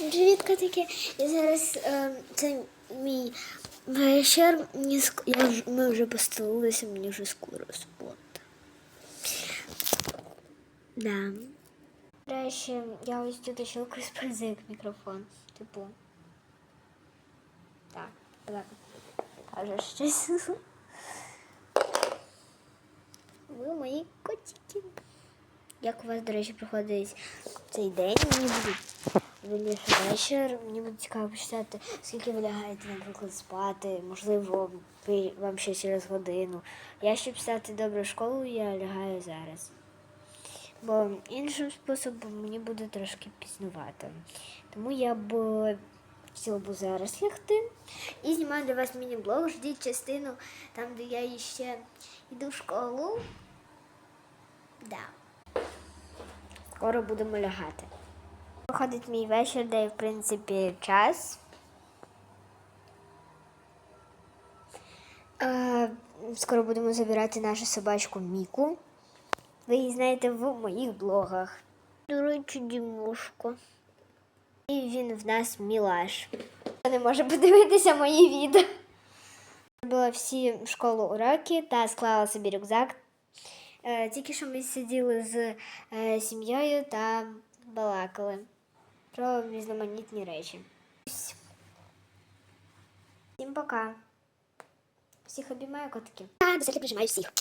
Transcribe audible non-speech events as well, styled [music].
Всім привіт, котики. І зараз е, це мій вечір. Мені ми вже постелилися, мені вже скоро спати. Да. До я ось тут ще використовую як мікрофон. Типу. Так, так. Кажеш щось. [laughs] Ви мої котики. Як у вас, до речі, проходить цей день? Мені буде вільніше вечір. Мені буде цікаво почитати, скільки ви лягаєте, наприклад, спати. Можливо, вам ще через годину. Я, щоб стати добре в школу, я лягаю зараз. Бо іншим способом мені буде трошки пізнувати. Тому я б хотіла б зараз лягти. І знімаю для вас міні-блог. Ждіть частину там, де я ще йду в школу. Да. Скоро будемо лягати. Виходить мій вечір, де в принципі час. Скоро будемо забирати нашу собачку Міку. Ви її знаєте в моїх блогах. До речі, Дімушко. І він в нас мілаш. Не може подивитися мої відео. Робила всі в школу уроки та склала собі рюкзак. Е, Тільки що ми сиділи з е, сім'єю та балакали про різноманітні речі. Всім пока. Всіх обіймаю котики. Та до прижимаю всіх.